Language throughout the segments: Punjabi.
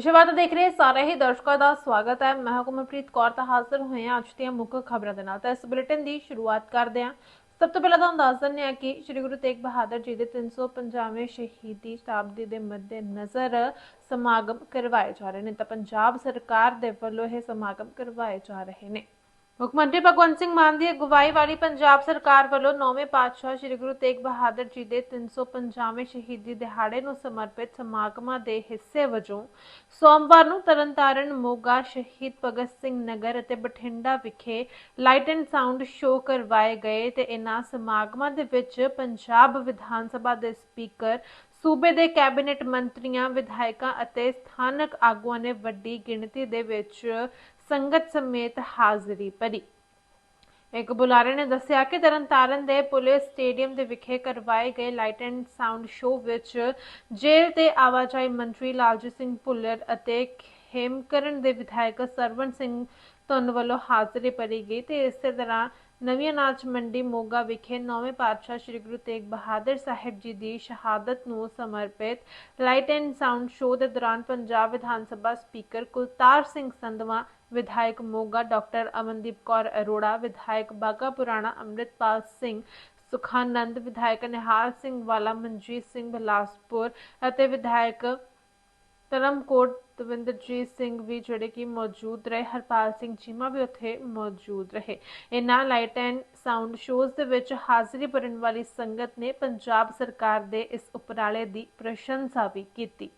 ਵਿਸ਼ਵਾਤ ਦੇਖ ਰਹੇ ਸਾਰੇ ਹੀ ਦਰਸ਼ਕਾਂ ਦਾ ਸਵਾਗਤ ਹੈ। ਮੈਂ ਹੁਕਮਪ੍ਰੀਤ ਕੌਰ, ਤਾਂ ਹਾਜ਼ਰ ਹੋਏ ਹਾਂ ਅੱਜ ਦੀਆਂ ਮੁੱਖ ਖਬਰਾਂ ਦੇ ਨਾਲ। ਤਾਂ ਇਸ ਬੁਲੇਟਿਨ ਦੀ ਸ਼ੁਰੂਆਤ ਕਰਦੇ ਹਾਂ। ਸਭ ਤੋਂ ਪਹਿਲਾਂ ਤੁਹਾਨੂੰ ਦੱਸ ਦਿੰਦੇ ਹਾਂ ਕਿ ਸ੍ਰੀ ਗੁਰੂ ਤੇਗ ਬਹਾਦਰ ਜੀ ਦੇ 350ਵੇਂ ਸ਼ਹੀਦੀ ਸ਼ਤਾਬਦੀ ਦੇ ਮੱਦੇ ਨਜ਼ਰ ਸਮਾਗਮ ਕਰਵਾਏ ਜਾ ਰਹੇ ਨੇ। ਤਾਂ ਪੰਜਾਬ ਸਰਕਾਰ ਦੇ ਵੱਲੋਂ ਇਹ ਸਮਾਗਮ ਕਰਵਾਏ ਜਾ ਰਹੇ ਨੇ। ਮੁੱਖ ਮੰਤਰੀ ਭਗਵੰਤ ਸਿੰਘ ਮਾਨ ਦੀ ਅਗਵਾਈ ਵਾਲੀ ਪੰਜਾਬ ਸਰਕਾਰ ਵੱਲੋਂ ਨੌਵੇਂ ਪਾਤਸ਼ਾਹ ਸ੍ਰੀ ਗੁਰੂ ਤੇਗ ਬਹਾਦਰ ਜੀ ਦੇ 350ਵੇਂ ਸ਼ਹੀਦੀ ਦਿਹਾੜੇ ਨੂੰ ਸਮਰਪਿਤ ਸਮਾਗਮਾਂ ਦੇ ਹਿੱਸੇ ਵਜੋਂ ਸੋਮਵਾਰ ਨੂੰ ਤਰਨਤਾਰਨ ਮੋਗਾ ਸ਼ਹੀਦ ਭਗਤ ਸਿੰਘ ਨਗਰ ਅਤੇ ਬਠਿੰਡਾ ਵਿਖੇ ਲਾਈਟ ਐਂਡ ਸਾਊਂਡ ਸ਼ੋਅ ਕਰਵਾਏ ਗਏ ਤੇ ਇਨ੍ਹਾਂ ਸਮਾਗਮਾਂ ਦੇ ਵਿੱਚ ਪੰਜਾਬ ਵਿਧਾਨ ਸਭਾ ਦੇ ਸਪੀਕਰ, ਸੂਬੇ ਦੇ ਕੈਬਨਿਟ ਮੰਤਰੀਆਂ, ਵਿਧਾਇਕਾਂ ਅਤੇ ਸਥਾਨਕ ਆਗੂਆਂ ਨੇ ਵੱਡੀ ਗਿਣਤੀ ਦੇ ਵਿੱਚ ਸੰਗਤ ਸਮੇਤ ਹਾਜ਼ਰੀ ਭਰੀ। ਇੱਕ ਬੁਲਾਰੇ ਨੇ ਦੱਸਿਆ ਕਿ ਤਰਨਤਾਰਨ ਦੇ ਪੁਲਿਸ ਸਟੇਡੀਅਮ ਦੇ ਵਿਖੇ ਕਰਵਾਏ ਗਏ ਲਾਈਟ ਐਂਡ ਸਾਊਂਡ ਸ਼ੋਅ ਵਿੱਚ ਜੇਲ੍ਹ ਤੇ ਆਵਾਜਾਈ ਮੰਤਰੀ ਲਾਲਜੀਤ ਸਿੰਘ ਭੁੱਲਰ ਅਤੇ ਖੇਮਕਰਨ ਦੇ ਵਿਧਾਇਕ ਸਰਵਣ ਸਿੰਘ ਧੁੰਨ ਵੱਲੋਂ ਹਾਜ਼ਰੀ ਭਰੀ ਗਈ ਤੇ ਇਸੇ ਤਰ੍ਹਾਂ ਨਵੀਂ ਅਨਾਜ ਮੰਡੀ ਮੋਗਾ ਵਿਖੇ ਨੌਵੇਂ ਪਾਤਸ਼ਾਹ ਸ੍ਰੀ ਗੁਰੂ ਤੇਗ ਬਹਾਦਰ ਸਾਹਿਬ ਜੀ ਦੀ ਸ਼ਹਾਦਤ ਨੂੰ ਸਮਰਪਿਤ ਲਾਈਟ ਐਂਡ ਸਾਊਂਡ ਸ਼ੋਅ ਦੇ ਦੌਰਾਨ ਪੰਜਾਬ ਵਿਧਾਨ ਸਭਾ ਸਪੀਕਰ ਕੁਲਤਾਰ ਸਿੰਘ ਸੰਧਵਾ ਵਿਧਾਇਕ ਮੋਗਾ ਡਾਕਟਰ ਅਮਨਦੀਪ ਕੌਰ ਅਰੋੜਾ, ਵਿਧਾਇਕ ਬਾਗਾ ਪੁਰਾਣਾ ਅੰਮ੍ਰਿਤਪਾਲ ਸਿੰਘ, ਸੁਖਾਨੰਦ, ਵਿਧਾਇਕ ਨਿਹਾਲ ਸਿੰਘ ਵਾਲਾ, ਮਨਜੀਤ ਸਿੰਘ ਬਲਾਸਪੁਰ ਅਤੇ ਵਿਧਾਇਕ ਧਰਮਕੋਟ ਦਵਿੰਦਰਜੀਤ ਸਿੰਘ ਵੀ ਜਿਹੜੇ ਕਿ ਮੌਜੂਦ ਰਹੇ। ਹਰਪਾਲ ਸਿੰਘ ਚੀਮਾ ਵੀ ਉੱਥੇ ਮੌਜੂਦ ਰਹੇ। ਇਨ੍ਹਾਂ ਲਾਈਟ ਐਂਡ ਸਾਊਂਡ ਸ਼ੋਜ਼ ਦੇ ਵਿੱਚ ਹਾਜ਼ਰੀ ਭਰਨ ਵਾਲੀ ਸੰਗਤ ਨੇ ਪੰਜਾਬ ਸਰਕਾਰ ਦੇ ਇਸ ਉਪਰਾਲੇ ਦੀ ਪ੍ਰਸ਼ੰਸਾ ਵੀ ਕੀਤੀ।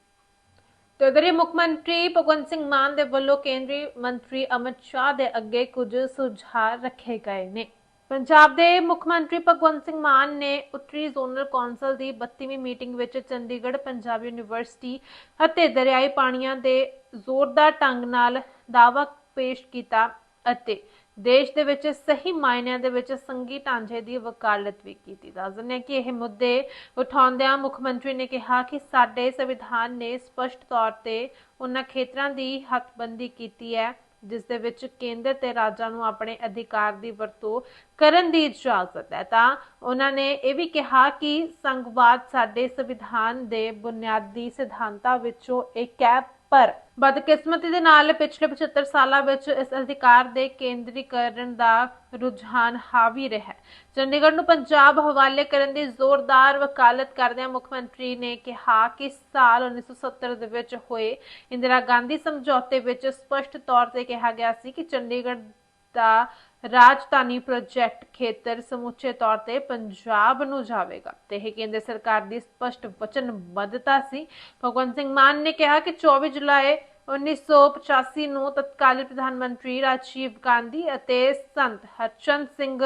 ਤੇ ਉਧਰ ਹੀ ਮੁੱਖ ਮੰਤਰੀ ਭਗਵੰਤ ਸਿੰਘ ਮਾਨ ਦੇ ਵੱਲੋਂ ਕੇਂਦਰੀ ਮੰਤਰੀ ਅਮਿਤ ਸ਼ਾਹ ਦੇ ਅੱਗੇ ਕੁਝ ਸੁਝਾਅ ਰੱਖੇ ਗਏ ਨੇ। ਪੰਜਾਬ ਦੇ ਮੁੱਖ ਮੰਤਰੀ ਭਗਵੰਤ ਸਿੰਘ ਮਾਨ ਨੇ ਉੱਤਰੀ ਜ਼ੋਨਲ ਕੌਂਸਲ ਦੀ 32ਵੀਂ ਮੀਟਿੰਗ ਵਿੱਚ ਚੰਡੀਗੜ੍ਹ ਪੰਜਾਬ ਯੂਨੀਵਰਸਿਟੀ ਅਤੇ ਦਰਿਆਈ ਪਾਣੀਆਂ ਦੇ ਜ਼ੋਰਦਾਰ ਢੰਗ ਨਾਲ ਦਾਅਵਾ ਪੇਸ਼ ਕੀਤਾ ਅਤੇ ਦੇਸ਼ ਦੇ ਵਿੱਚ ਸਹੀ ਮਾਇਨਿਆਂ ਦੇ ਵਿੱਚ ਸੰਗੀ ਢਾਂਚੇ ਦੀ ਵਕਾਲਤ ਵੀ ਕੀਤੀ। ਦੱਸ ਦਿੰਦੇ ਕਿ ਇਹ ਮੁੱਦੇ ਉਠਾਉਂਦਿਆਂ ਮੁੱਖ ਮੰਤਰੀ ਨੇ ਕਿਹਾ ਕਿ ਸਾਡੇ ਸੰਵਿਧਾਨ ਨੇ ਸਪਸ਼ਟ ਤੌਰ ਤੇ ਉਹਨਾਂ ਖੇਤਰਾਂ ਦੀ ਹੱਥਬੰਦੀ ਕੀਤੀ ਹੈ, ਜਿਸ ਦੇ ਵਿੱਚ ਕੇਂਦਰ ਤੇ ਰਾਜਾਂ ਨੂੰ ਆਪਣੇ ਅਧਿਕਾਰ ਦੀ ਵਰਤੋਂ ਕਰਨ ਦੀ ਇਜਾਜ਼ਤ ਹੈ। ਤਾਂ ਉਹਨਾਂ ਨੇ ਇਹ ਵੀ ਕਿਹਾ ਕਿ ਸੰਘਵਾਦ ਸਾਡੇ ਸੰਵਿਧਾਨ ਦੇ ਬੁਨਿਆਦੀ ਸਿਧਾਂਤਾਂ ਵਿੱਚੋਂ ਇੱਕ ਹੈ ਪਰ ਬਦਕਿਸਮਤੀ ਦੇ ਨਾਲ ਪਿਛਲੇ 75 ਸਾਲਾਂ ਵਿੱਚ ਇਸ ਅਧਿਕਾਰ ਦੇ ਕੇਂਦਰੀਕਰਨ ਦਾ ਰੁਝਾਨ ਹਾਵੀ ਰਿਹਾ ਚੰਡੀਗੜ੍ਹ ਨੂੰ ਪੰਜਾਬ ਹਵਾਲੇ ਕਰਨ ਦੀ ਜ਼ੋਰਦਾਰ ਵਕਾਲਤ ਕਰਦਿਆਂ ਮੁੱਖ ਮੰਤਰੀ ਨੇ ਕਿਹਾ ਕਿ ਸਾਲ 1970 ਦੇ ਵਿੱਚ ਹੋਏ ਇੰਦਰਾ ਗਾਂਧੀ ਸਮਝੌਤੇ ਵਿੱਚ ਸਪਸ਼ਟ ਤੌਰ ਤੇ ਕਿਹਾ ਗਿਆ ਸੀ ਕਿ ਚੰਡੀਗੜ੍ਹ ਦਾ ਰਾਜਧਾਨੀ ਪ੍ਰੋਜੈਕਟ ਖੇਤਰ ਸਮੁੱਚੇ ਤੌਰ ਤੇ ਪੰਜਾਬ ਨੂੰ ਜਾਵੇਗਾ। ਤੇ ਇਹ ਕੇਂਦਰ ਸਰਕਾਰ ਦੀ ਸਪਸ਼ਟ ਵਚਨਬੱਧਤਾ ਸੀ। ਭਗਵੰਤ ਸਿੰਘ ਮਾਨ ਨੇ ਕਿਹਾ ਕਿ 24 ਜੁਲਾਈ 1985 ਨੂੰ ਤਤਕਾਲੀ ਪ੍ਰਧਾਨ ਮੰਤਰੀ ਰਾਜੀਵ ਗਾਂਧੀ ਅਤੇ ਸੰਤ ਹਰਚੰਦ ਸਿੰਘ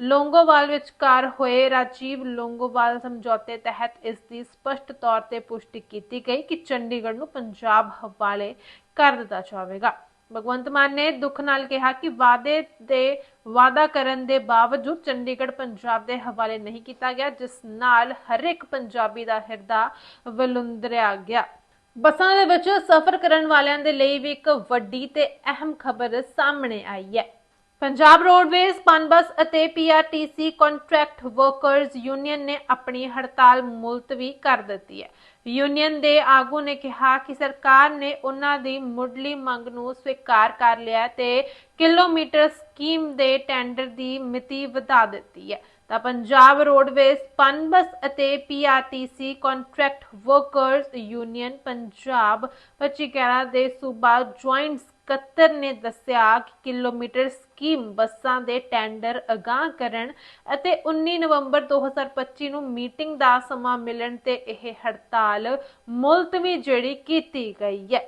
ਲੋਂਗੋਵਾਲ ਵਿਚਕਾਰ ਹੋਏ ਰਾਜੀਵ ਲੋਂਗੋਵਾਲ ਸਮਝੌਤੇ ਤਹਿਤ ਇਸ ਦੀ ਸਪਸ਼ਟ ਤੌਰ ਤੇ ਪੁਸ਼ਟੀ ਕੀਤੀ ਗਈ ਕਿ ਚੰਡੀਗੜ੍ਹ ਨੂੰ ਪੰਜਾਬ ਹਵਾਲੇ ਕਰ ਦਿੱਤਾ ਜਾਵੇਗਾ। ਭਗਵੰਤ ਮਾਨ ਨੇ ਦੁੱਖ ਨਾਲ ਕਿਹਾ ਕਿ ਵਾਅਦੇ ਦੇ, ਵਾਅਦਾ ਕਰਨ ਦੇ ਬਾਵਜੂਦ ਚੰਡੀਗੜ੍ਹ ਪੰਜਾਬ ਦੇ ਹਵਾਲੇ ਨਹੀਂ ਕੀਤਾ ਗਿਆ, ਜਿਸ ਨਾਲ ਹਰ ਇੱਕ ਪੰਜਾਬੀ ਦਾ ਹਿਰਦਾ ਵਲੁੰਦਰਿਆ ਗਿਆ। ਬੱਸਾਂ ਦੇ ਵਿੱਚ ਸਫ਼ਰ ਕਰਨ ਵਾਲਿਆਂ ਦੇ ਲਈ ਵੀ ਇੱਕ ਵੱਡੀ ਤੇ ਅਹਿਮ ਖਬਰ ਸਾਹਮਣੇ ਆਈ ਹੈ। ਪੰਜਾਬ ਰੋਡਵੇਜ਼, ਪਨਬਸ ਅਤੇ ਪੀਆਰਟੀਸੀ ਕੰਟਰੈਕਟ ਵਰਕਰਜ਼ ਯੂਨੀਅਨ ਨੇ ਆਪਣੀ ਹੜਤਾਲ ਮੁਲਤਵੀ ਕਰ ਦਿੱਤੀ ਹੈ। ਯੂਨੀਅਨ ਦੇ ਆਗੂ ਨੇ ਕਿਹਾ ਕਿ ਸਰਕਾਰ ਨੇ ਉਹਨਾਂ ਦੀ ਮੁੱਢਲੀ ਮੰਗ ਨੂੰ ਸਵੀਕਾਰ ਕਰ ਲਿਆ ਤੇ ਕਿਲੋਮੀਟਰ ਸਕੀਮ ਦੇ ਟੈਂਡਰ ਦੀ ਮਿਤੀ ਵਧਾ ਦਿੱਤੀ ਹੈ। ਤਾਂ ਪੰਜਾਬ ਰੋਡਵੇਜ਼, ਪਨਬਸ ਅਤੇ PRTC contract workers union Punjab ਪਚੀਕੈਰਾ ਦੇ ਸੂਬਾ ਜੁਆਇੰਟ ਸਕੱਤਰ ਨੇ ਦੱਸਿਆ ਕਿ ਕਿਲੋਮੀਟਰ ਸਕੀਮ ਬੱਸਾਂ ਦੇ ਟੈਂਡਰ ਅਗਾਂਹ ਕਰਨ ਅਤੇ 19 ਨਵੰਬਰ 2025 ਨੂੰ ਮੀਟਿੰਗ ਦਾ ਸਮਾਂ ਮਿਲਣ ਤੇ ਇਹ ਹੜਤਾਲ ਮੁਲਤਵੀ ਜਿਹੜੀ ਕੀਤੀ ਗਈ ਹੈ।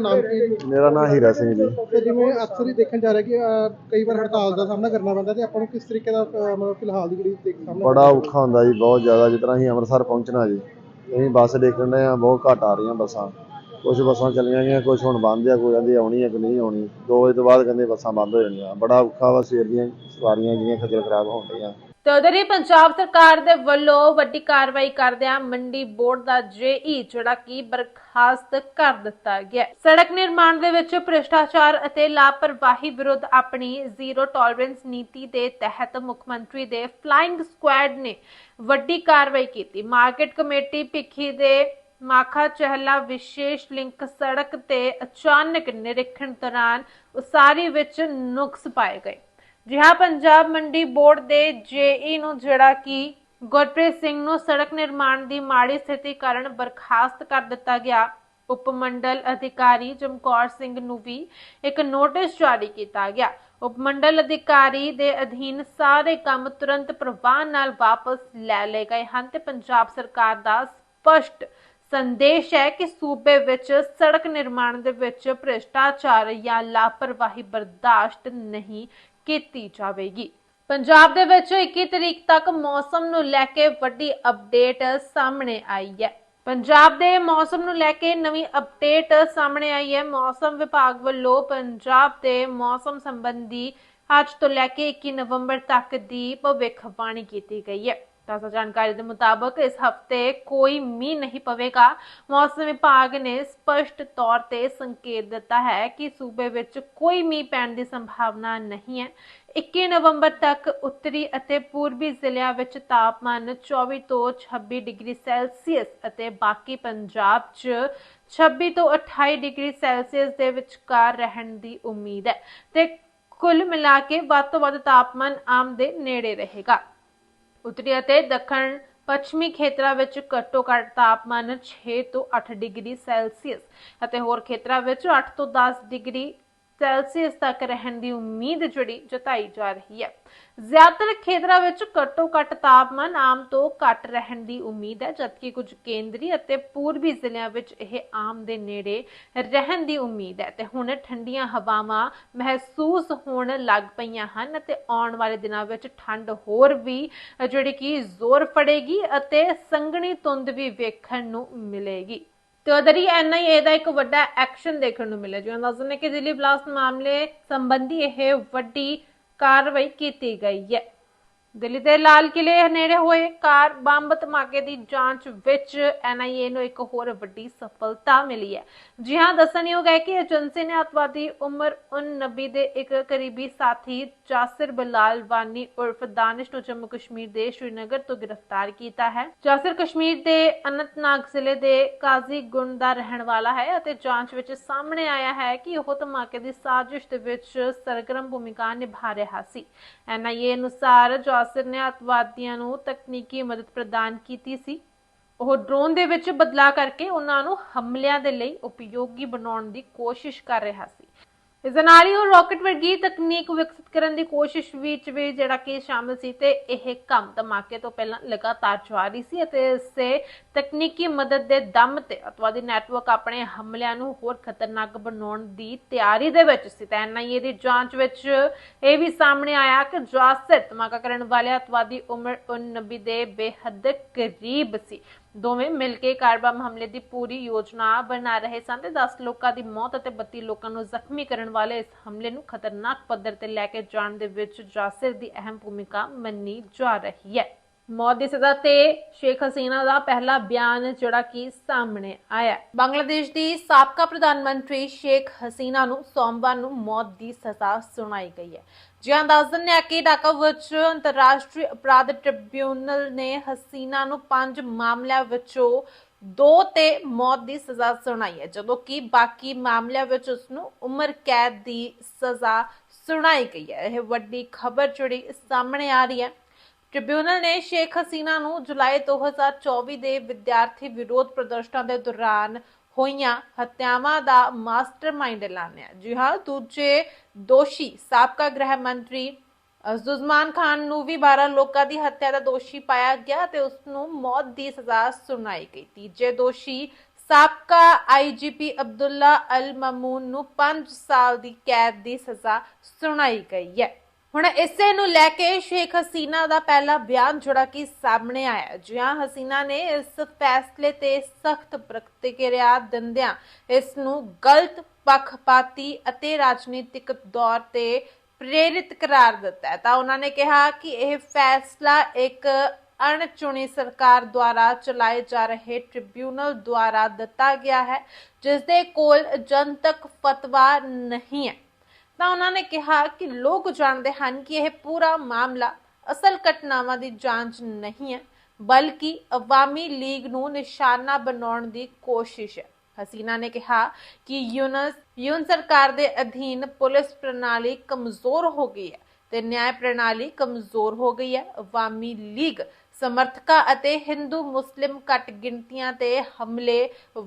ਨਾਮ ਕੀ? ਮੇਰਾ ਨਾਮ ਹੀਰਾ ਸਿੰਘ ਜੀ। ਤੇ ਜਿਵੇਂ ਅਕਸਰ ਹੀ ਦੇਖਣ ਜਾ ਰਿਹਾ ਕਿ ਅਹ, ਕਈ ਵਾਰ ਹੜਤਾਲ ਦਾ ਸਾਹਮਣਾ ਕਰਨਾ ਪੈਂਦਾ ਤੇ ਆਪਾਂ ਨੂੰ ਕਿਸ ਤਰੀਕੇ ਦਾ ਅਹ, ਮਤਲਬ ਫਿਲਹਾਲ ਦੀ ਜਿਹੜੀ ਦੇਖ ਸਾਹਮਣਾ ਬੜਾ ਔਖਾ ਹੁੰਦਾ ਜੀ ਬਹੁਤ ਜ਼ਿਆਦਾ ਜਿਸ ਤਰ੍ਹਾਂ ਅਸੀਂ ਅੰਮ੍ਰਿਤਸਰ ਪਹੁੰਚਣਾ ਜੀ। ਅਸੀਂ ਬੱਸ ਦੇਖਣ ਆ ਬਹੁਤ ਘੱਟ ਆ ਰਹੀਆਂ ਬੱਸਾਂ। ਕੁਝ ਬੱਸਾਂ ਚੱਲੀਆਂ ਗਈਆਂ ਕੁਝ ਹੁਣ ਬੰਦ ਆ, ਕੋਈ ਕਹਿੰਦੀ ਆਉਣੀ ਆ ਕਿ ਨਹੀਂ ਆਉਣੀ। 2 ਵਜੇ ਤੋਂ ਬਾਅਦ ਕਹਿੰਦੇ ਬੱਸਾਂ ਬੰਦ ਹੋ ਜਾਣੀਆਂ। ਬੜਾ ਔਖਾ ਵਾ, ਸਵੇਰ ਦੀਆਂ ਸਵਾਰੀਆਂ ਜਿਹੜੀਆਂ ਖੱਜਲ ਖਰਾਬ ਹੋਣ ਡਈਆਂ। ਤੇ ਉਧਰ ਹੀ ਪੰਜਾਬ ਸਰਕਾਰ ਦੇ ਵੱਲੋਂ ਵੱਡੀ ਕਾਰਵਾਈ ਕਰਦਿਆਂ ਮੰਡੀ ਬੋਰਡ ਦਾ ਜੇਈ, ਜਿਹੜਾ ਕਿ ਬਰਖਾਸਤ ਕਰ ਦਿੱਤਾ ਗਿਆ। ਸੜਕ ਨਿਰਮਾਣ ਦੇ ਵਿੱਚ ਭ੍ਰਿਸ਼ਟਾਚਾਰ ਅਤੇ ਲਾਪਰਵਾਹੀ ਵਿਰੁੱਧ ਆਪਣੀ ਜ਼ੀਰੋ ਟੋਲਰੈਂਸ ਨੀਤੀ ਦੇ ਤਹਿਤ ਮੁੱਖ ਮੰਤਰੀ ਦੇ ਫਲਾਈਂਗ ਸਕੁਐਡ ਨੇ ਵੱਡੀ ਕਾਰਵਾਈ ਕੀਤੀ। ਮਾਰਕੀਟ ਕਮੇਟੀ ਭਿੱਖੀ ਦੇ ਮਾਖਾ ਚਹਿਲਾ ਵਿਸ਼ੇਸ਼ ਲਿੰਕ ਸੜਕ ਤੇ ਅਚਾਨਕ ਨਿਰੀਖਣ ਦੌਰਾਨ ਉਸਾਰੀ ਵਿੱਚ ਨੁਕਸ ਪਾਏ ਗਏ। ਜੀ ਪੰਜਾਬ ਮੰਡੀ ਬੋਰਡ ਦੇ ਜੇਈ ਨੂੰ ਜਿਹੜਾ ਕਿ ਗੁਰਪ੍ਰੀਤ ਸਿੰਘ ਨੂੰ ਸੜਕ ਨਿਰਮਾਣ ਦੀ ਮਾੜੀ ਸਥਿਤੀ ਕਾਰਨ ਬਰਖਾਸਤ ਕਰ ਦਿੱਤਾ ਗਿਆ ਉਪ ਮੰਡਲ ਅਧਿਕਾਰੀ ਚਮਕੌਰ ਸਿੰਘ ਨੂੰ ਵੀ ਇੱਕ ਨੋਟਿਸ ਜਾਰੀ ਕੀਤਾ ਗਿਆ। ਉਪ ਮੰਡਲ ਅਧਿਕਾਰੀ ਦੇ ਅਧੀਨ ਸਾਰੇ ਕੰਮ ਤੁਰੰਤ ਪ੍ਰਵਾਹ ਨਾਲ ਵਾਪਸ ਲੈ ਲਏ ਗਏ ਹਨ ਤੇ ਪੰਜਾਬ ਸਰਕਾਰ ਦਾ ਸਪਸ਼ਟ ਸੰਦੇਸ਼ ਹੈ ਕਿ ਸੂਬੇ ਵਿੱਚ ਸੜਕ ਨਿਰਮਾਣ ਦੇ ਵਿੱਚ ਭ੍ਰਿਸ਼ਟਾਚਾਰ ਜਾਂ ਲਾਪਰਵਾਹੀ ਬਰਦਾਸ਼ਤ ਨਹੀਂ ਕੀਤੀ ਜਾਵੇਗੀ। ਪੰਜਾਬ ਦੇ ਵਿੱਚ 21 ਤਰੀਕ ਤੱਕ ਮੌਸਮ ਨੂੰ ਲੈ ਕੇ ਵੱਡੀ ਅਪਡੇਟ ਸਾਹਮਣੇ ਆਈ ਹੈ। ਪੰਜਾਬ ਦੇ ਮੌਸਮ ਨੂੰ ਲੈ ਕੇ ਨਵੀਂ ਅਪਡੇਟ ਸਾਹਮਣੇ ਆਈ ਹੈ। ਮੌਸਮ ਵਿਭਾਗ ਵੱਲੋਂ ਪੰਜਾਬ ਦੇ ਮੌਸਮ ਸੰਬੰਧੀ ਅੱਜ ਤੋਂ ਲੈ ਕੇ 21 ਨਵੰਬਰ ਤੱਕ ਦੀ ਭਵਿੱਖਬਾਣੀ ਕੀਤੀ ਗਈ ਹੈ। ਤਾਜ਼ਾ ਜਾਣਕਾਰੀ ਦੇ ਮੁਤਾਬਕ ਇਸ ਹਫ਼ਤੇ ਕੋਈ ਮੀਂਹ ਨਹੀਂ ਪਵੇਗਾ। ਮੌਸਮ ਵਿਭਾਗ ਨੇ ਸਪਸ਼ਟ ਤੌਰ ਤੇ ਸੰਕੇਤ ਦਿੱਤਾ ਹੈ ਕਿ ਸੂਬੇ ਵਿੱਚ ਕੋਈ ਮੀਂਹ ਪੈਣ ਦੀ ਸੰਭਾਵਨਾ ਨਹੀਂ ਹੈ। 21 ਨਵੰਬਰ ਤੱਕ ਉੱਤਰੀ ਅਤੇ ਪੂਰਬੀ ਜ਼ਿਲ੍ਹਿਆਂ ਵਿੱਚ ਤਾਪਮਾਨ 24 ਤੋਂ 26 ਡਿਗਰੀ ਸੈਲਸੀਅਸ ਅਤੇ ਬਾਕੀ ਪੰਜਾਬ 'ਚ 26 ਤੋਂ 28 ਡਿਗਰੀ ਸੈਲਸੀਅਸ ਦੇ ਵਿਚਕਾਰ ਰਹਿਣ ਦੀ ਉਮੀਦ ਹੈ ਤੇ ਕੁੱਲ ਮਿਲਾ ਕੇ ਵੱਧ ਤੋਂ ਵੱਧ ਤਾਪਮਾਨ ਆਮ ਦੇ ਨੇੜੇ ਰਹੇਗਾ। ਉੱਤਰੀ ਅਤੇ ਦੱਖਣ ਪੱਛਮੀ ਖੇਤਰਾਂ ਵਿੱਚ ਘੱਟੋ ਘੱਟ ਤਾਪਮਾਨ 6 ਤੋਂ 8 ਡਿਗਰੀ ਸੈਲਸੀਅਸ ਅਤੇ ਹੋਰ ਖੇਤਰਾਂ ਵਿੱਚ 8 ਤੋਂ 10 ਡਿਗਰੀ ਸੈਲਸੀਅਸ ਤੱਕ ਰਹਿਣ ਦੀ ਉਮੀਦ ਜਿਹੜੀ ਜਤਾਈ ਜਾ ਰਹੀ ਹੈ। ਜ਼ਿਆਦਾਤਰ ਖੇਤਰਾਂ ਵਿੱਚ ਘੱਟੋ ਘੱਟ ਤਾਪਮਾਨ ਆਮ ਤੋਂ ਘੱਟ ਰਹਿਣ ਦੀ ਉਮੀਦ ਹੈ, ਜਦਕਿ ਕੁਝ ਕੇਂਦਰੀ ਅਤੇ ਪੂਰਬੀ ਜ਼ਿਲ੍ਹਿਆਂ ਵਿੱਚ ਇਹ ਆਮ ਦੇ ਨੇੜੇ ਰਹਿਣ ਦੀ ਉਮੀਦ ਹੈ। ਤੇ ਹੁਣ ਠੰਡੀਆਂ ਹਵਾਵਾਂ ਮਹਿਸੂਸ ਹੋਣ ਲੱਗ ਪਈਆਂ ਹਨ ਅਤੇ ਆਉਣ ਵਾਲੇ ਦਿਨਾਂ ਵਿੱਚ ਠੰਡ ਹੋਰ ਵੀ ਜਿਹੜੀ ਕਿ ਜ਼ੋਰ ਫੜੇਗੀ ਅਤੇ ਸੰਘਣੀ ਧੁੰਦ ਵੀ ਵੇਖਣ ਨੂੰ ਮਿਲੇਗੀ। ਤੇ ਉਧਰ ਹੀ ਐਨਆਈਏ ਦਾ ਇੱਕ ਵੱਡਾ ਐਕਸ਼ਨ ਦੇਖਣ ਨੂੰ ਮਿਲਿਆ, ਜਿਵੇਂ ਦੱਸਦੇ ਨੇ ਕਿ ਦਿੱਲੀ ਬਲਾਸਟ ਮਾਮਲੇ ਸੰਬੰਧੀ ਇਹ ਵੱਡੀ ਕਾਰਵਾਈ ਕੀਤੀ ਗਈ ਹੈ। ਦਿੱਲੀ ਦੇ ਲਾਲ ਕਿਲੇ ਨੇੜੇ ਹੋਏ ਕਾਰ ਬੰਬ ਧਮਾਕੇ ਦੀ ਜਾਂਚ ਵਿੱਚ ਐਨਆਈਏ ਨੂੰ ਇੱਕ ਹੋਰ ਵੱਡੀ ਸਫਲਤਾ ਮਿਲੀ ਹੈ। ਜੀ ਹਾਂ, ਦੱਸਣਯੋਗ ਹੈ ਕਿ ਏਜੰਸੀ ਨੇ ਅਤਵਾਦੀ ਉਮਰ 19 ਦੇ ਇੱਕ ਕਰੀਬੀ ਸਾਥੀ ਜਾਸਿਰ ਬਲਾਲ ਵਾਨੀ ਉਰਫ ਦਾਨਿਸ਼ ਨੂੰ ਜੰਮੂ ਕਸ਼ਮੀਰ ਦੇ ਸ਼੍ਰੀਨਗਰ ਤੋਂ ਗ੍ਰਿਫਤਾਰ ਕੀਤਾ ਹੈ। ਜਾਸਿਰ ਕਸ਼ਮੀਰ ਦੇ ਅਨੰਤਨਾਗ ਜ਼ਿਲ੍ਹੇ ਦੇ ਕਾਜ਼ੀ ਗੁੰਡ ਦਾ ਰਹਿਣ ਵਾਲਾ ਹੈ ਅਤੇ ਜਾਂਚ ਵਿੱਚ ਸਾਹਮਣੇ ਆਇਆ ਹੈ ਕਿ ਉਹ ਧਮਾਕੇ ਦੀ ਸਾਜ਼ਿਸ਼ ਦੇ ਵਿੱਚ ਸਰਗਰਮ ਭੂਮਿਕਾ ਨਿਭਾ ਰਿਹਾ ਸੀ। ਐਨਆਈਏ ਅਨੁਸਾਰ ਜਾਸਿਰ ਨੇ ਅਤਵਾਦੀਆਂ ਨੂੰ ਤਕਨੀਕੀ ਮਦਦ ਪ੍ਰਦਾਨ ਕੀਤੀ ਸੀ। ਉਹ ਡਰੋਨ ਦੇ ਵਿੱਚ ਬਦਲਾ ਕਰਕੇ ਉਹਨਾਂ ਨੂੰ ਹਮਲਿਆਂ ਦੇ ਲਈ ਉਪਯੋਗੀ ਬਣਾਉਣ ਦੀ ਕੋਸ਼ਿਸ਼ ਕਰ ਰਿਹਾ ਸੀ। ਇਸ ਦੇ ਨਾਲ ਹੀ ਉਹ ਰਾਕਟ ਵਰਗੀ ਤਕਨੀਕ ਵਿਕਸਿਤ ਕਰਨ ਦੀ ਕੋਸ਼ਿਸ਼ ਵਿੱਚ ਵੀ ਜਿਹੜਾ ਕਿ ਸ਼ਾਮਲ ਸੀ ਤੇ ਇਹ ਕੰਮ ਧਮਾਕੇ ਤੋਂ ਪਹਿਲਾਂ ਲਗਾਤਾਰ ਜਾਰੀ ਸੀ ਅਤੇ ਇਸੇ ਤਕਨੀਕੀ ਮਦਦ ਦੇ ਦਮ ਤੇ ਅਤਵਾਦੀ ਨੈਟਵਰਕ ਆਪਣੇ ਹਮਲਿਆਂ ਨੂੰ ਹੋਰ ਖਤਰਨਾਕ ਬਣਾਉਣ ਦੀ ਤਿਆਰੀ ਦੇ ਵਿੱਚ ਸੀ। ਤਾਂ ਐਨਆਈਏ ਦੀ ਜਾਂਚ ਵਿੱਚ ਇਹ ਵੀ ਸਾਹਮਣੇ ਆਇਆ ਕਿ ਜਾਸਿਰ ਧਮਾਕਾ ਕਰਨ ਵਾਲੇ ਅਤਵਾਦੀ ਉਮਰ 19 ਦੇ ਬੇਹੱਦ ਕਰੀਬ ਸੀ। ਦੋਵੇਂ ਮਿਲ ਕੇ ਕਾਰ ਬੰਬ ਹਮਲੇ ਦੀ ਪੂਰੀ ਯੋਜਨਾ ਬਣਾ ਰਹੇ ਸਨ ਤੇ 10 ਲੋਕਾਂ ਦੀ ਮੌਤ ਅਤੇ 32 ਲੋਕਾਂ ਨੂੰ ਜ਼ਖਮੀ ਕਰਨ ਵਾਲੇ ਇਸ ਹਮਲੇ ਨੂੰ ਖਤਰਨਾਕ ਪੱਧਰ ਤੇ ਲੈ ਕੇ ਜਾਣ ਦੇ ਵਿੱਚ ਜਾਸਿਰ ਦੀ ਅਹਿਮ ਭੂਮਿਕਾ ਮੰਨੀ ਜਾ ਰਹੀ ਹੈ। ਮੌਤ ਦੀ ਸਜ਼ਾ ਤੇ ਸ਼ੇਖ ਹਸੀਨਾ ਦਾ ਪਹਿਲਾ ਬਿਆਨ ਜਿਹੜਾ ਕਿ ਸਾਹਮਣੇ ਆਇਆ ਬੰਗਲਾਦੇਸ਼ ਦੀ ਸਾਬਕਾ ਪ੍ਰਧਾਨ ਮੰਤਰੀ ਸ਼ੇਖ ਹਸੀਨਾ ਨੂੰ ਸੋਮਵਾਰ ਨੂੰ ਮੌਤ ਦੀ ਸਜ਼ਾ ਸੁਣਾਈ ਗਈ ਹੈ। ਜਿਹਾਂ ਦੱਸ ਦਿੰਦੇ ਹਾਂ ਕਿ ਢਾਕਾ ਵਿੱਚ ਅੰਤਰਰਾਸ਼ਟਰੀ ਅਪਰਾਧ ਟ੍ਰਿਬਿਊਨਲ ਨੇ ਹਸੀਨਾ ਨੂੰ ਪੰਜ ਮਾਮਲਿਆਂ ਵਿੱਚੋਂ ਦੋ ਤੇ ਮੌਤ ਦੀ ਸਜ਼ਾ ਸੁਣਾਈ ਹੈ। ਜਦੋਂ ਕਿ ਬਾਕੀ ਮਾਮਲਿਆਂ ਵਿੱਚ ਉਸ ਨੂੰ ਉਮਰ ਕੈਦ ਦੀ ਸਜ਼ਾ ਸੁਣਾਈ ਗਈ ਹੈ। ਇਹ ਵੱਡੀ ਖਬਰ ਜਿਹੜੀ ਸਾਹਮਣੇ ਆ ਰਹੀ ਹੈ। ਟ੍ਰਿਬਿਊਨਲ ਨੇ ਸ਼ੇਖ ਹਸੀਨਾ ਨੂੰ ਜੁਲਾਈ 2024 ਦੇ ਵਿਦਿਆਰਥੀ ਵਿਰੋਧ ਪ੍ਰਦਰਸ਼ਨਾਂ ਦੇ ਦੌਰਾਨ ਹੋਈਆਂ ਹੱਤਿਆਵਾਂ ਦਾ ਮਾਸਟਰਮਾਈਂਡ ਐਲਾਨਿਆ ਜੀ ਹਾਂ, ਦੂਜੇ ਦੋਸ਼ੀ, ਸਾਬਕਾ ਗ੍ਰਹਿ ਮੰਤਰੀ ਜ਼ੁਜ਼ਮਾਨ ਖਾਨ ਨੂੰ ਵੀ 12 ਲੋਕਾਂ ਦੀ ਹੱਤਿਆ ਦਾ ਦੋਸ਼ੀ ਪਾਇਆ ਗਿਆ ਤੇ ਉਸ ਨੂੰ ਮੌਤ ਦੀ ਸਜ਼ਾ ਸੁਣਾਈ ਗਈ। ਤੀਜੇ ਦੋਸ਼ੀ, ਸਾਬਕਾ ਆਈਜੀਪੀ ਅਬਦੁੱਲਾ ਅਲ ਮਮੂਨ ਨੂੰ 5 ਸਾਲ ਦੀ ਕੈਦ ਦੀ ਸਜ਼ਾ ਸੁਣਾਈ ਗਈ ਹੈ। ਹੁਣ ਇਸੇ ਨੂੰ ਲੈ ਕੇ ਸ਼ੇਖ ਹਸੀਨਾ ਦਾ ਪਹਿਲਾ ਬਿਆਨ ਜਿਹੜਾ ਕਿ ਸਾਹਮਣੇ ਆਇਆ ਜਿਹਾਂ ਹਸੀਨਾ ਨੇ ਇਸ ਫੈਸਲੇ ਤੇ ਸਖਤ ਪ੍ਰਤੀਕਿਰਿਆ ਦਿੰਦਿਆਂ ਇਸ ਨੂੰ ਗਲਤ ਪੱਖਪਾਤੀ ਅਤੇ ਰਾਜਨੀਤਿਕ ਦੌਰ ਤੇ ਪ੍ਰੇਰਿਤ ਕਰਾਰ ਦਿੱਤਾ ਤਾਂ ਉਹਨਾਂ ਨੇ ਕਿਹਾ ਕਿ ਇਹ ਫੈਸਲਾ ਇੱਕ ਅਣਚੁਣੀ ਸਰਕਾਰ ਦੁਆਰਾ ਚਲਾਏ ਜਾ ਰਹੇ ਟ੍ਰਿਬਿਊਨਲ ਦੁਆਰਾ ਦਿੱਤਾ ਗਿਆ ਹੈ ਜਿਸ ਦੇ ਕੋਲ ਜਨਤਕ ਫਤਵਾ ਨਹੀਂ ਹੈ। ਤਾਂ ਉਹਨਾਂ ਨੇ ਕਿਹਾ ਕਿ ਲੋਕ ਜਾਣਦੇ ਹਨ ਕਿ ਇਹ ਪੂਰਾ ਮਾਮਲਾ ਅਸਲ ਘਟਨਾਵਾਂ ਦੀ ਜਾਂਚ ਨਹੀਂ ਹੈ, ਬਲਕਿ ਅਵਾਮੀ ਲੀਗ ਨੂੰ ਨਿਸ਼ਾਨਾ ਬਣਾਉਣ ਦੀ ਕੋਸ਼ਿਸ਼ ਹੈ। ਹਸੀਨਾ ਨੇ ਕਿਹਾ ਕਿ ਯੂਨਸ, ਯੂਨ ਸਰਕਾਰ ਦੇ ਅਧੀਨ ਪੁਲਿਸ ਪ੍ਰਣਾਲੀ ਕਮਜ਼ੋਰ ਹੋ ਗਈ ਹੈ ਤੇ ਨਿਆਂ ਪ੍ਰਣਾਲੀ ਕਮਜ਼ੋਰ ਹੋ ਗਈ ਹੈ। ਅਵਾਮੀ ਲੀਗ ਸਮਰਥਕਾਂ ਅਤੇ ਹਿੰਦੂ ਮੁਸਲਿਮ ਘੱਟ ਗਿਣਤੀਆਂ ਤੇ ਹਮਲੇ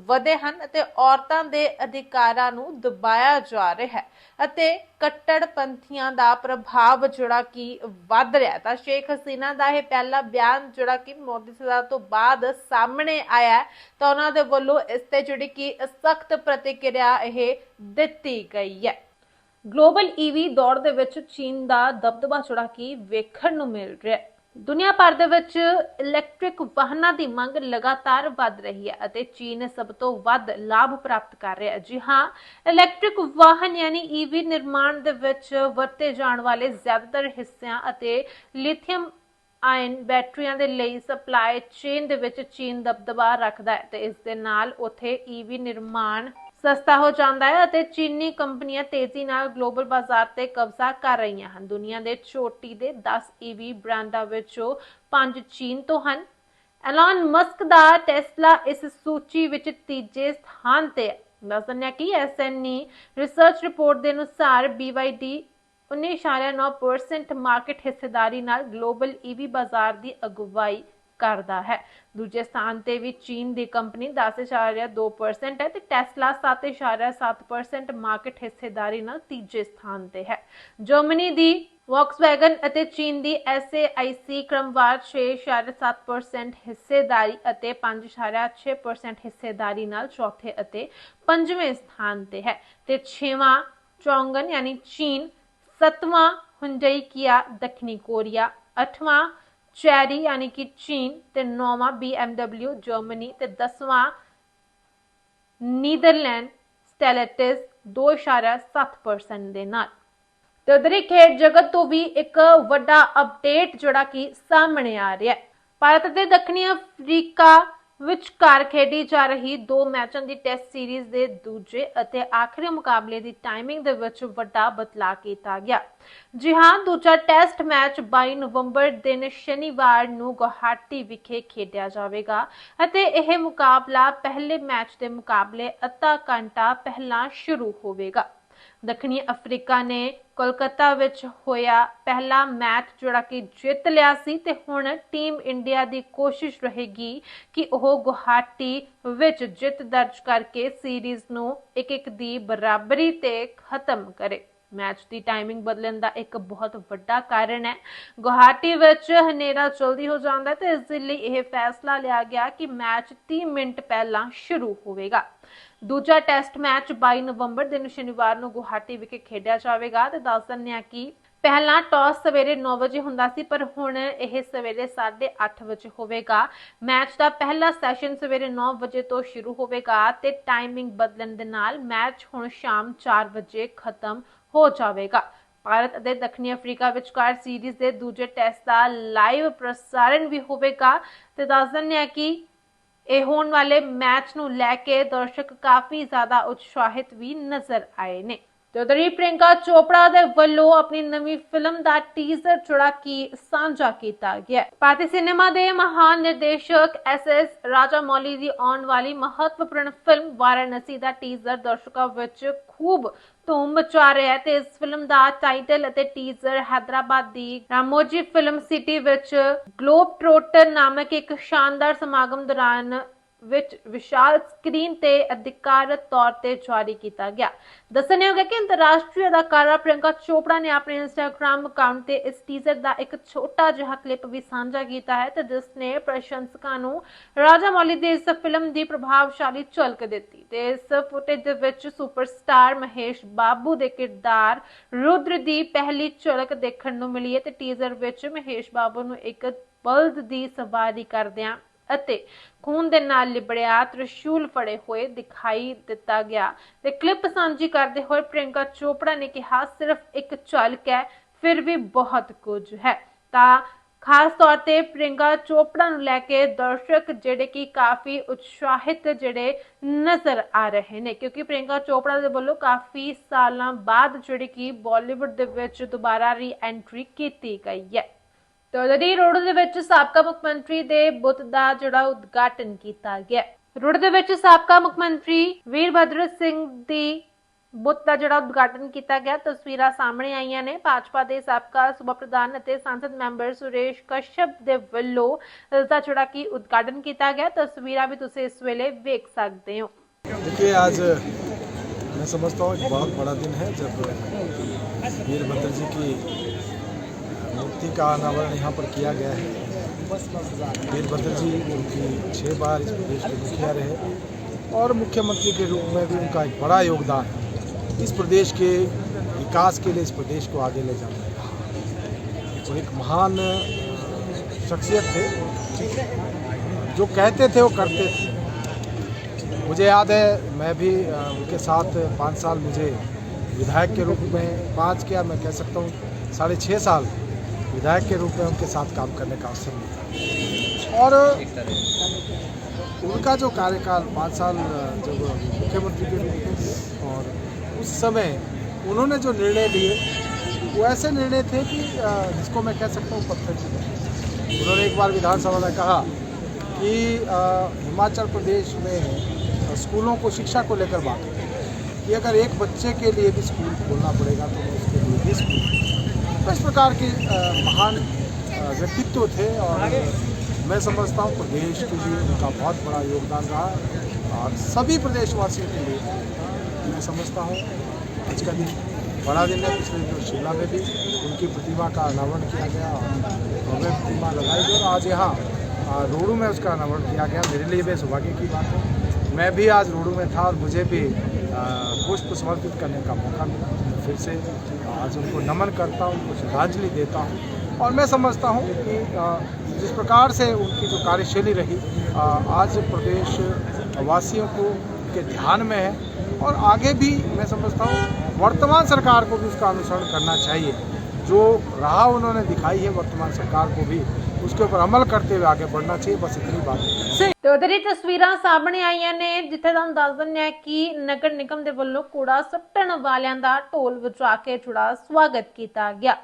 ਵਧੇ ਹਨ ਅਤੇ ਔਰਤਾਂ ਦੇ ਅਧਿਕਾਰਾਂ ਨੂੰ ਦਬਾਇਆ ਜਾ ਰਿਹਾ ਹੈ ਅਤੇ ਕੱਟੜਪੰਥੀਆਂ ਦਾ ਪ੍ਰਭਾਵ ਜਿਹੜਾ ਕਿ ਵੱਧ ਰਿਹਾ ਤਾਂ ਸ਼ੇਖ ਹਸੀਨਾ ਦਾ ਇਹ ਪਹਿਲਾ ਬਿਆਨ ਜਿਹੜਾ ਕਿ ਮੋਦੀ ਸਰਕਾਰ ਤੋਂ ਬਾਅਦ ਸਾਹਮਣੇ ਆਇਆ ਤਾਂ ਉਹਨਾਂ ਦੇ ਵੱਲੋਂ ਇਸ ਤੇ ਜਿਹੜੀ ਕਿ ਸਖਤ ਪ੍ਰਤੀਕਿਰਿਆ ਇਹ ਦਿੱਤੀ ਗਈ ਹੈ। ਗਲੋਬਲ ਈਵੀ ਦੌੜ ਦੇ ਵਿੱਚ ਚੀਨ ਦਾ ਦਬਦਬਾ ਜਿਹੜਾ ਕਿ ਵੇਖਣ ਨੂੰ ਮਿਲ ਰਿਹਾ ਹੈ। ਦੁਨੀਆ ਭਰ ਦੇ ਵਿੱਚ ਇਲੈਕਟ੍ਰਿਕ ਵਾਹਨਾਂ ਦੀ ਮੰਗ ਲਗਾਤਾਰ ਵੱਧ ਰਹੀ ਹੈ ਅਤੇ ਚੀਨ ਸਭ ਤੋਂ ਵੱਧ ਲਾਭ ਪ੍ਰਾਪਤ ਕਰ ਰਿਹਾ ਹੈ। ਜੀ ਹਾਂ ਇਲੈਕਟ੍ਰਿਕ ਵਾਹਨ ਯਾਨੀ ਈਵੀ ਨਿਰਮਾਣ ਦੇ ਵਿੱਚ ਵਰਤੇ ਜਾਣ ਵਾਲੇ ਜ਼ਿਆਦਾਤਰ ਹਿੱਸਿਆਂ ਅਤੇ ਲਿਥੀਅਮ ਆਇਨ ਬੈਟਰੀਆਂ ਦੇ ਲਈ ਸਪਲਾਈ ਚੇਨ ਦੇ ਵਿੱਚ ਚੀਨ ਦਬਦਬਾ ਰੱਖਦਾ ਹੈ ਤੇ ਇਸ ਦੇ ਨਾਲ ਉਥੇ ਈਵੀ ਨਿਰਮਾਣ ਸਸਤਾ ਹੋ ਜਾਂਦਾ ਹੈ ਅਤੇ ਚੀਨੀ ਕੰਪਨੀਆਂ ਤੇਜ਼ੀ ਨਾਲ ਗਲੋਬਲ ਬਾਜ਼ਾਰ ਤੇ ਕਬਜ਼ਾ ਕਰ ਰਹੀਆਂ ਹਨ। ਦੁਨੀਆ ਦੇ ਚੋਟੀ ਦੇ 10 ਈਵੀ ਬ੍ਰਾਂਡਾਂ ਵਿੱਚੋਂ 5 ਚੀਨ ਤੋਂ ਹਨ। ਐਲਨ ਮਸਕ ਦਾ ਟੈਸਲਾ ਇਸ ਸੂਚੀ ਵਿੱਚ ਤੀਜੇ ਸਥਾਨ ਤੇ ਹੈ। ਦੱਸਣਿਆ ਕਿ ਐਸਐਨਈ ਰਿਸਰਚ ਰਿਪੋਰਟ ਦੇ ਅਨੁਸਾਰ BYD 19.9% ਮਾਰਕੀਟ ਹਿੱਸੇਦਾਰੀ ਨਾਲ ਗਲੋਬਲ ਈਵੀ ਬਾਜ਼ਾਰ ਦੀ ਅਗਵਾਈ ਕਰਦਾ ਹੈ। ਦੂਜੇ ਸਥਾਨ ਤੇ ਵੀ ਚੀਨ ਦੀ ਕੰਪਨੀ 10.2% ਹੈ ਤੇ ਟੈਸਲਾ 7.7% ਮਾਰਕੀਟ ਹਿੱਸੇਦਾਰੀ ਨਾਲ ਤੀਜੇ ਸਥਾਨ ਤੇ ਹੈ। ਜਰਮਨੀ ਦੀ ਵੌਕਸਵੈਗਨ ਅਤੇ ਚੀਨ ਦੀ SAIC ਕ੍ਰਮਵਾਰ 6.7% ਹਿੱਸੇਦਾਰੀ ਅਤੇ 5.6% ਹਿੱਸੇਦਾਰੀ ਨਾਲ ਚੌਥੇ ਅਤੇ ਪੰਜਵੇਂ ਸਥਾਨ ਤੇ ਹੈ ਤੇ ਛੇਵਾਂ ਚੌਂਗਨ ਯਾਨੀ ਚੀਨ, ਸੱਤਵਾਂ ਹੁੰਡਈ ਕੀਆ, ਦੱਖਣੀ ਕੋਰੀਆ, ਅੱਠਵਾਂ ਚੈਰੀ ਯਾਨੀ ਕਿ ਚੀਨ ਤੇ ਨੌਵਾਂ BMW ਜਰਮਨੀ ਤੇ ਦਸਵਾਂ ਨੀਦਰਲੈਂਡ ਸਟੈਲੇਟਿਸ 2.7% ਦੇ ਨਾਲ। ਤੇ ਉਧਰ ਖੇਡ ਜਗਤ ਤੋਂ ਵੀ ਇੱਕ ਵੱਡਾ ਅਪਡੇਟ ਜਿਹੜਾ ਕਿ ਸਾਹਮਣੇ ਆ ਰਿਹਾ ਹੈ। ਭਾਰਤ ਤੇ ਦੱਖਣੀ ਅਫਰੀਕਾ ਵਿਚਕਾਰ ਖੇਡੀ ਜਾ ਰਹੀ ਦੋ ਮੈਚਾਂ ਦੀ ਟੈਸਟ ਸੀਰੀਜ਼ ਦੇ ਦੂਜੇ ਅਤੇ ਆਖਰੀ ਮੁਕਾਬਲੇ ਦੀ ਟਾਈਮਿੰਗ ਦੇ ਵਿੱਚ ਵੱਡਾ ਬਦਲਾਅ ਕੀਤਾ ਗਿਆ। ਜੀ ਹਾਂ, ਦੂਜਾ ਟੈਸਟ ਮੈਚ 22 ਨਵੰਬਰ ਦਿਨ ਸ਼ਨੀਵਾਰ ਨੂੰ ਗੁਹਾਟੀ ਵਿਖੇ ਖੇਡਿਆ ਜਾਵੇਗਾ ਅਤੇ ਇਹ ਮੁਕਾਬਲਾ ਪਹਿਲੇ ਮੈਚ ਦੇ ਮੁਕਾਬਲੇ ਅੱਧਾ ਘੰਟਾ ਪਹਿਲਾਂ ਸ਼ੁਰੂ ਹੋਵੇਗਾ। ਦੱਖਣੀ ਅਫਰੀਕਾ ਨੇ ਕੋਲਕਾਤਾ ਵਿੱਚ ਹੋਇਆ ਪਹਿਲਾ ਮੈਚ, ਜਿਹੜਾ ਕਿ ਜਿੱਤ ਲਿਆ ਸੀ ਤੇ ਹੁਣ ਟੀਮ ਇੰਡੀਆ ਦੀ ਕੋਸ਼ਿਸ਼ ਰਹੇਗੀ ਕਿ ਉਹ ਗੁਹਾਟੀ ਵਿੱਚ ਜਿੱਤ ਦਰਜ ਕਰਕੇ ਸੀਰੀਜ਼ ਨੂੰ ਇੱਕ ਇੱਕ ਦੀ ਬਰਾਬਰੀ ਤੇ ਖਤਮ ਕਰੇ। ਮੈਚ ਦੀ ਟਾਈਮਿੰਗ ਬਦਲਣ ਦਾ ਇੱਕ ਬਹੁਤ ਵੱਡਾ ਕਾਰਨ ਹੈ। ਗੁਹਾਟੀ ਵਿੱਚ ਹਨੇਰਾ ਜਲਦੀ ਹੋ ਜਾਂਦਾ ਹੈ ਤੇ ਇਸ ਲਈ ਇਹ ਫੈਸਲਾ ਲਿਆ ਗਿਆ ਕਿ ਮੈਚ 30 ਮਿੰਟ ਪਹਿਲਾਂ ਸ਼ੁਰੂ ਹੋਵੇਗਾ। ਦੂਜਾ ਟੈਸਟ ਮੈਚ 22 ਨਵੰਬਰ ਦਿਨ ਸ਼ਨੀਵਾਰ ਨੂੰ ਗੁਹਾਟੀ ਵਿਖੇ ਖੇਡਿਆ ਜਾਵੇਗਾ ਤੇ ਦੱਸ ਦਿੰਦੇ ਹਾਂ ਕਿ ਪਹਿਲਾਂ ਟਾਸ ਸਵੇਰੇ 9 ਵਜੇ ਹੁੰਦਾ ਸੀ, ਪਰ ਹੁਣ ਇਹ ਸਵੇਰੇ 8:30 ਵਜੇ ਹੋਵੇਗਾ। ਮੈਚ ਦਾ ਪਹਿਲਾ ਸੈਸ਼ਨ ਸਵੇਰੇ 9 ਵਜੇ ਤੋਂ ਸ਼ੁਰੂ ਹੋਵੇਗਾ ਤੇ ਟਾਈਮਿੰਗ ਬਦਲਣ ਦੇ ਨਾਲ ਮੈਚ ਹੁਣ ਸ਼ਾਮ 4 ਵਜੇ ਖਤਮ ਹੋ ਜਾਵੇਗਾ। ਭਾਰਤ ਅਤੇ ਦੱਖਣੀ ਅਫਰੀਕਾ ਵਿਚਕਾਰ ਸੀਰੀਜ਼ ਦੇ ਦੂਜੇ ਟੈਸਟ ਦਾ ਲਾਈਵ ਪ੍ਰਸਾਰਣ ਵੀ ਹੋਵੇਗਾ ਤੇ ਦੱਸ ਦਿੰਦੇ ਆ ਕਿ ਇਹ ਹੋਣ ਵਾਲੇ ਮੈਚ ਨੂੰ ਲੈ ਕੇ ਦਰਸ਼ਕ ਕਾਫੀ ਜ਼ਿਆਦਾ ਉਤਸ਼ਾਹਿਤ ਵੀ ਨਜ਼ਰ ਆਏ ਨੇ। ਤੇ ਉਧਰ ਹੀ ਪ੍ਰਿੰਕਾ ਚੋਪੜਾ ਦੇ ਵੱਲੋਂ ਆਪਣੀ ਨਵੀਂ ਫਿਲਮ ਦਾ ਟੀਜ਼ਰ ਚੁੜਾ ਕਿ ਸਾਂਝਾ ਕੀਤਾ ਗਿਆ। ਭਾਰਤੀ ਸਿਨੇਮਾ ਦੇ ਮਹਾਨ ਨਿਰਦੇਸ਼ਕ ਐਸ ਐਸ ਰਾਜਾਮੌਲੀ ਦੀ ਆਉਣ ਵਾਲੀ ਮਹੱਤਵਪੂਰਨ ਫਿਲਮ ਵਾਰਾਣਸੀ ਦਾ ਟੀਜ਼ਰ ਦਰਸ਼ਕਾਂ ਵਿੱਚ ਖੂਬ ਧੂਮ ਮਚਾ ਰਿਹਾ ਹੈ ਤੇ ਇਸ ਫਿਲਮ ਦਾ ਟਾਈਟਲ ਅਤੇ ਟੀਜ਼ਰ ਹੈਦਰਾਬਾਦ ਦੀ ਰਾਮੋਜੀ ਫਿਲਮ ਸਿਟੀ ਵਿੱਚ ਗਲੋਬ ਟ੍ਰੋਟਰ ਨਾਮਕ ਇੱਕ ਸ਼ਾਨਦਾਰ ਸਮਾਗਮ ਦੌਰਾਨ ਵਿੱਚ ਵਿਸ਼ਾਲ ਸਕਰੀਨ ਤੇ ਅਧਿਕਾਰਤ ਤੌਰ ਤੇ ਜਾਰੀ ਕੀਤਾ ਗਿਆ। ਦੱਸਣਯੋਗ ਹੈ ਕਿ ਅੰਤਰਰਾਸ਼ਟਰੀ ਅਦਾਕਾਰਾ ਪ੍ਰਿਯੰਕਾ ਚੋਪੜਾ ਨੇ ਆਪਣੇ ਇੰਸਟਾਗ੍ਰam ਅਕਾਊਂਟ ਤੇ ਇਸ ਟੀਜ਼ਰ ਦਾ ਇੱਕ ਛੋਟਾ ਜਿਹਾ ਕਲਿੱਪ ਵੀ ਸਾਂਝਾ ਕੀਤਾ ਹੈ ਤੇ ਜਿਸ ਨੇ ਪ੍ਰਸ਼ੰਸਕਾਂ ਨੂੰ ਰਾਜਾ ਮੌਲੀ ਦੀ ਇਸ ਫਿਲਮ ਦੀ ਪ੍ਰਭਾਵਸ਼ਾਲੀ ਝਲਕ ਦਿੱਤੀ ਤੇ ਇਸ ਫੁਟੇਜ ਦੇ ਵਿੱਚ ਸੁਪਰਸਟਾਰ ਮਹੇਸ਼ ਬਾਬੂ ਦੇ ਕਿਰਦਾਰ ਰੁਦਰ ਦੀ ਪਹਿਲੀ ਝਲਕ ਦੇਖਣ ਨੂੰ ਮਿਲੀ ਹੈ ਤੇ ਟੀਜ਼ਰ ਵਿੱਚ ਮਹੇਸ਼ ਬਾਬੂ ਨੂੰ ਇੱਕ ਬਲਦ ਦੀ ਸਵਾਰੀ ਕਰਦਿਆਂ ਅਤੇ ਖੂਨ ਦੇ ਨਾਲ ਲਿਬੜਿਆ ਤ੍ਰਿਸ਼ੂਲ ਫੜੇ ਹੋਏ ਦਿਖਾਈ ਦਿੱਤਾ ਗਿਆ। ਤੇ ਕਲਿੱਪ ਸਾਂਝੀ ਕਰਦੇ ਹੋਏ ਪ੍ਰਿਯੰਕਾ ਚੋਪੜਾ ਨੇ ਕਿਹਾ, ਸਿਰਫ ਇੱਕ ਝਲਕ ਹੈ, ਫਿਰ ਵੀ ਬਹੁਤ ਕੁਝ ਹੈ। ਤਾਂ ਖਾਸ ਤੌਰ ਤੇ ਪ੍ਰਿਯੰਕਾ ਚੋਪੜਾ ਨੂੰ ਲੈ ਕੇ ਦਰਸ਼ਕ ਜਿਹੜੇ ਕਿ ਕਾਫੀ ਉਤਸ਼ਾਹਿਤ ਜਿਹੜੇ ਨਜ਼ਰ ਆ ਰਹੇ ਨੇ, ਕਿਉਂਕਿ ਪ੍ਰਿਯੰਕਾ ਚੋਪੜਾ ਦੇ ਵੱਲੋਂ ਕਾਫੀ ਸਾਲਾਂ ਬਾਅਦ ਜਿਹੜੀ ਕਿ ਬਾਲੀਵੁੱਡ ਦੇ ਵਿੱਚ ਦੁਬਾਰਾ ਰੀ ਐਂਟਰੀ ਕੀਤੀ ਗਈ ਹੈ। ਤੌਲੜੀ ਰੋਡ ਦੇ ਵਿੱਚ ਸਾਬਕਾ ਮੁੱਖ ਮੰਤਰੀ ਦੇ ਬੁੱਤ ਦਾ ਜਿਹੜਾ ਉਦਘਾਟਨ ਕੀਤਾ ਗਿਆ ਰੋਡ ਦੇ ਵਿੱਚ ਸਾਬਕਾ ਮੁੱਖ ਮੰਤਰੀ ਵੀਰਭਦਰ ਸਿੰਘ ਦੀ ਬੁੱਤ ਦਾ ਜਿਹੜਾ ਉਦਘਾਟਨ ਕੀਤਾ ਗਿਆ ਤਸਵੀਰਾਂ ਸਾਹਮਣੇ ਆਈਆਂ ਨੇ ਭਾਜਪਾ ਦੇ ਸਾਬਕਾ ਸੂਬਾ ਪ੍ਰਧਾਨ ਅਤੇ ਸੰਸਦ ਮੈਂਬਰ ਸੁਰੇਸ਼ ਕਸ਼ਯਪ ਦੇ ਵੱਲੋਂ ਇਸ ਦਾ ਜਿਹੜਾ ਕਿ ਉਦਘਾਟਨ ਕੀਤਾ ਗਿਆ ਤਸਵੀਰਾਂ ਵੀ ਤੁਸੀਂ ਇਸ ਵੇਲੇ ਵੇਖ ਸਕਦੇ ਹੋ देखिए आज मैं समझता हूँ एक बहुत बड़ा दिन है जब वीरभद्र जी की मूर्ति का अनावरण यहाँ पर किया गया है। वीरभद्र जी उनकी छः बार इस प्रदेश के मुखिया रहे और मुख्यमंत्री के रूप में भी उनका एक बड़ा योगदान है। इस प्रदेश के विकास के लिए इस प्रदेश को आगे ले जाना है। वो एक महान शख्सियत थे जो कहते थे, वो करते थे। मुझे याद है, मैं भी उनके साथ पाँच साल मुझे विधायक के रूप में, पाँच क्या मैं कह सकता हूँ, साढ़े छः साल विधायक के रूप में उनके साथ काम करने का अवसर मिला। और उनका जो कार्यकाल पाँच साल, जब मुख्यमंत्री के रूप और उस समय उन्होंने जो निर्णय लिए, वो ऐसे निर्णय थे कि जिसको मैं कह सकता हूँ पत्थर की उन्होंने एक बार विधानसभा में कहा कि हिमाचल प्रदेश में स्कूलों को, शिक्षा को लेकर बात कि अगर एक बच्चे के लिए भी स्कूल खोलना पड़ेगा तो उसके लिए भी स्कूल तो इस प्रकार के महान व्यक्तित्व थे और मैं समझता हूँ प्रदेश के लिए उनका बहुत बड़ा योगदान रहा और सभी प्रदेशवासियों के लिए मैं समझता हूँ। आज का दिन बड़ा दिन है, पिछले दिनों शिमला में भी उनकी प्रतिमा का अनावरण किया गया और भव्य प्रतिमा लगाई गई और आज यहाँ रोडू में उसका अनावरण किया गया। मेरे लिए भी सौभाग्य की बात है। मैं भी आज रोडू में था और मुझे भी पुष्प समर्पित करने का मौका मिला। फिर से आज उनको नमन करता हूँ उनको श्रद्धांजलि देता हूँ। और मैं समझता हूँ कि जिस प्रकार से उनकी जो कार्यशैली रही आज प्रदेश वासियों को, के ध्यान में है। और आगे भी मैं समझता हूँ, वर्तमान सरकार को भी उसका अनुसरण करना चाहिए। जो राह उन्होंने दिखाई है, वर्तमान सरकार को भी। उसके ऊपर अमल करते हुए आगे बढ़ना चाहिए बस इतनी बात है ਤੇ ਉਧਰ ਹੀ ਤਸਵੀਰਾਂ ਸਾਹਮਣੇ ਆਈਆਂ ਨੇ ਜਿੱਥੇ ਤੁਹਾਨੂੰ ਦੱਸ ਦਿੰਦੇ ਆ ਕਿ ਨਗਰ ਨਿਗਮ ਦੇ ਵੱਲੋਂ ਕੂੜਾ ਸੁੱਟਣ ਵਾਲਿਆਂ ਦਾ ਢੋਲ ਵਜਾ ਕੇ ਜੁੜਾ ਸਵਾਗਤ ਕੀਤਾ ਗਿਆ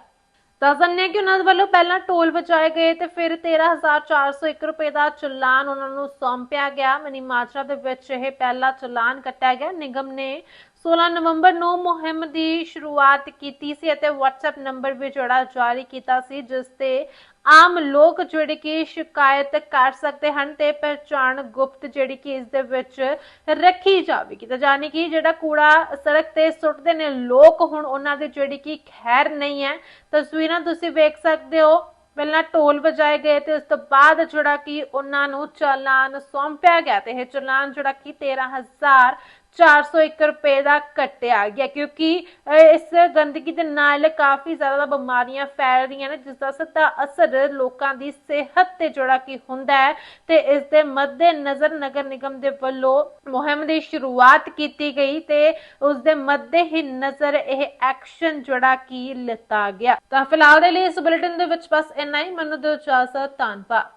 ਦੱਸ ਦਿੰਦੇ ਆ ਕਿ ਉਹਨਾਂ ਦੇ ਵੱਲੋਂ ਪਹਿਲਾਂ ਢੋਲ ਵਜਾਏ ਗਏ ਤੇ ਫਿਰ 13401 ਰੁਪਏ ਦਾ ਚਲਾਨ ਉਹਨਾਂ ਨੂੰ ਸੌਂਪਿਆ ਗਿਆ ਮਨੀ ਮਾਜਰਾ ਦੇ ਵਿੱਚ ਇਹ ਪਹਿਲਾ ਚਲਾਨ ਕੱਟਿਆ ਗਿਆ ਨਿਗਮ ਨੇ 16 ਨਵੰਬਰ ਨੂੰ ਮੁਹਿੰਮ ਦੀ ਸ਼ੁਰੂਆਤ ਕੀਤੀ ਸੀ ਅਤੇ WhatsApp ਨੰਬਰ ਵੀ ਜਿਹੜਾ ਜਾਰੀ ਕੀਤਾ ਸੀ ਜਿਸ ਤੇ ਆਮ ਲੋਕ ਜਿਹੜੇ ਕਿ ਸ਼ਿਕਾਇਤ ਕਰ ਸਕਦੇ ਹਨ ਤੇ ਪਹਿਚਾਣ ਗੁਪਤ ਜਿਹੜੀ ਕਿ ਇਸ ਦੇ ਵਿੱਚ ਰੱਖੀ ਜਾਵੇਗੀ। ਤਾਂ ਜਾਨੀ ਕਿ ਜਿਹੜਾ ਕੂੜਾ ਸੜਕ ਤੇ ਸੁੱਟਦੇ ਨੇ ਲੋਕ ਹੁਣ ਉਹਨਾਂ ਦੀ ਜਿਹੜੀ ਕਿ ਖੈਰ ਨਹੀਂ ਹੈ। ਤਸਵੀਰਾਂ ਤੁਸੀਂ ਵੇਖ ਸਕਦੇ ਹੋ। ਪਹਿਲਾਂ ਢੋਲ ਵਜਾਏ ਗਏ ਤੇ ਉਸ ਤੋਂ ਬਾਅਦ ਜਿਹੜਾ ਕਿ ਉਹਨਾਂ ਨੂੰ ਚਲਾਨ ਸੌਂਪਿਆ ਗਿਆ ਤੇ ਇਹ ਚਲਾਨ ਜਿਹੜਾ ਕਿ 13401 ਰੁਪਏ ਦਾ ਕੱਟਿਆ ਗਿਆ, ਕਿਉਂਕਿ ਇਸ ਗੰਦਗੀ ਦੇ ਨਾਲ ਕਾਫੀ ਜ਼ਿਆਦਾ ਬਿਮਾਰੀਆਂ ਫੈਲ ਰਹੀਆਂ ਨੇ ਜਿਸ ਦਾ ਸਿੱਧਾ ਅਸਰ ਲੋਕਾਂ ਦੀ ਸਿਹਤ ਤੇ ਜਿਹੜਾ ਕਿ ਹੁੰਦਾ ਹੈ ਤੇ ਇਸ ਦੇ ਮੱਦੇ ਨਜ਼ਰ ਨਗਰ ਨਿਗਮ ਦੇ ਵੱਲੋਂ ਮੁਹਿੰਮ ਦੀ ਸ਼ੁਰੂਆਤ ਕੀਤੀ ਗਈ ਤੇ ਉਸ ਦੇ ਮੱਦੇ ਹੀ ਨਜ਼ਰ ਇਹ ਐਕਸ਼ਨ ਜਿਹੜਾ ਕਿ ਲਿੱਤਾ ਗਿਆ। ਤਾਂ ਫਿਲਹਾਲ ਦੇ ਲਈ ਇਸ ਬੁਲੇਟਿਨ ਦੇ ਵਿੱਚ ਬਸ ਇੰਨਾ ਹੀ, ਮੈਨੂੰ ਦਿਓ ਇਜਾਜ਼ਤ, ਧੰਨਵਾਦ।